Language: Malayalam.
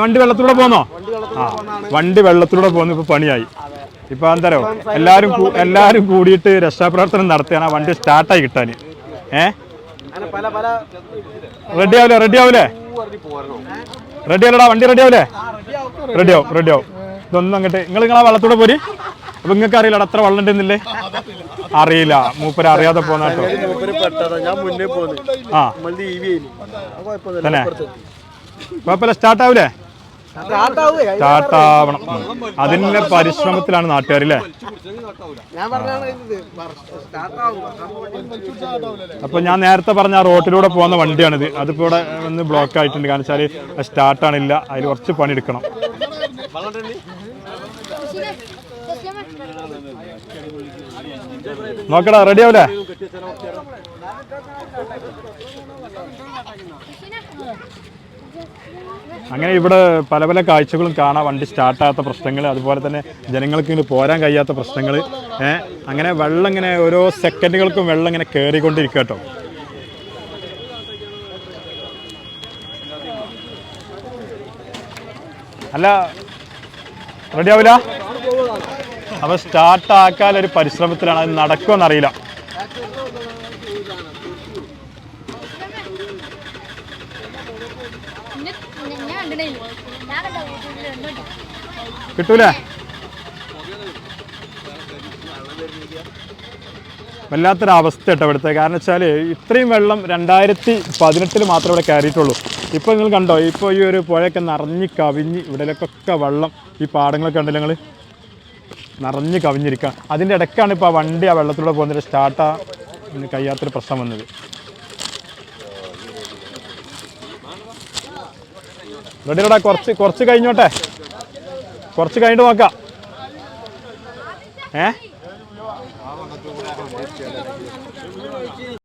വണ്ടി വെള്ളത്തിലൂടെ പോന്നോ? ആ വണ്ടി വെള്ളത്തിലൂടെ പോന്നു ഇപ്പൊ പണിയായി. ഇപ്പൊ എന്തരോ എല്ലാരും എല്ലാരും കൂടിയിട്ട് രക്ഷാപ്രവർത്തനം നടത്തിയാണ്. ആ വണ്ടി സ്റ്റാർട്ടായി കിട്ടാന്. ഏ? റെഡി ആവില്ലേ റെഡി ആവൂലേ? റെഡി ആവില്ലടാ വണ്ടി റെഡി ആവൂലേ? റെഡി ആവും റെഡി ആവും. ഇതൊന്നും അങ്ങോട്ട് നിങ്ങൾ നിങ്ങളാ വെള്ളത്തൂടെ പോരി? അപ്പൊ നിങ്ങൾക്ക് അറിയില്ല അത്ര വെള്ളം ഉണ്ടെന്നില്ലേ അറിയില്ല മൂപ്പര് അറിയാതെ പോന്നാട്ടോ ആ. തന്നെ. കുഴപ്പമില്ല സ്റ്റാർട്ട് ആവൂലേ സ്റ്റാർട്ടാവുകയെ സ്റ്റാർട്ട് ആവണം അതിന്റെ പരിശ്രമത്തിലാണ് നാട്ടുകാരില്ലേ അപ്പൊ ഞാൻ നേരത്തെ പറഞ്ഞ ആ റോട്ടിലൂടെ പോകുന്ന വണ്ടിയാണിത്. അതിപ്പോ ഇവിടെ ഒന്ന് ബ്ലോക്ക് ആയിട്ടുണ്ട്. കാരണം വെച്ചാൽ സ്റ്റാർട്ട് ആണില്ല അതിൽ കുറച്ച് പണി എടുക്കണം. നോക്കടാ റെഡി ആവൂലേ? അങ്ങനെ ഇവിടെ പല പല കാഴ്ചകളും കാണാം വണ്ടി സ്റ്റാർട്ടാകാത്ത പ്രശ്നങ്ങൾ അതുപോലെ തന്നെ ജനങ്ങൾക്ക് ഇങ്ങനെ പോരാൻ കഴിയാത്ത പ്രശ്നങ്ങൾ. അങ്ങനെ വെള്ളം ഇങ്ങനെ ഓരോ സെക്കൻഡുകൾക്കും വെള്ളം ഇങ്ങനെ കയറിക്കൊണ്ടിരിക്കുക കേട്ടോ അല്ല റെഡി ആവില്ല അപ്പൊ സ്റ്റാർട്ടാക്കാൻ ഒരു പരിശ്രമത്തിലാണ്. അത് നടക്കുമെന്ന് അറിയില്ല ഞാൻ കണ്ടിട്ടില്ല ഞാൻ കണ്ട വീട്ടിൽ കിട്ടൂലേ? വല്ലാത്തൊരവസ്ഥ കേട്ടോ ഇവിടുത്തെ. കാരണം വെച്ചാൽ ഇത്രയും വെള്ളം രണ്ടായിരത്തി പതിനെട്ടിൽ മാത്രമേ ഇവിടെ കയറിയിട്ടുള്ളൂ. ഇപ്പോൾ നിങ്ങൾ കണ്ടോ? ഇപ്പോൾ ഈ ഒരു പുഴയൊക്കെ നിറഞ്ഞ് കവിഞ്ഞ് ഇവിടെയൊക്കെ വെള്ളം ഈ പാടങ്ങളൊക്കെ ഉണ്ടല്ലോ നിങ്ങൾ നിറഞ്ഞ് കവിഞ്ഞിരിക്കുക അതിന്റെ ഇടയ്ക്കാണ് ഇപ്പോൾ ആ വണ്ടി ആ വെള്ളത്തിലൂടെ പോകുന്നതിന്റെ സ്റ്റാർട്ടാ കഴിയാത്തൊരു പ്രശ്നം വന്നത്. റെഡിയടാ കുറച്ച് കുറച്ച് കഴിഞ്ഞോട്ടെ. കുറച്ച് കഴിഞ്ഞിട്ട് നോക്കാം. ഏ?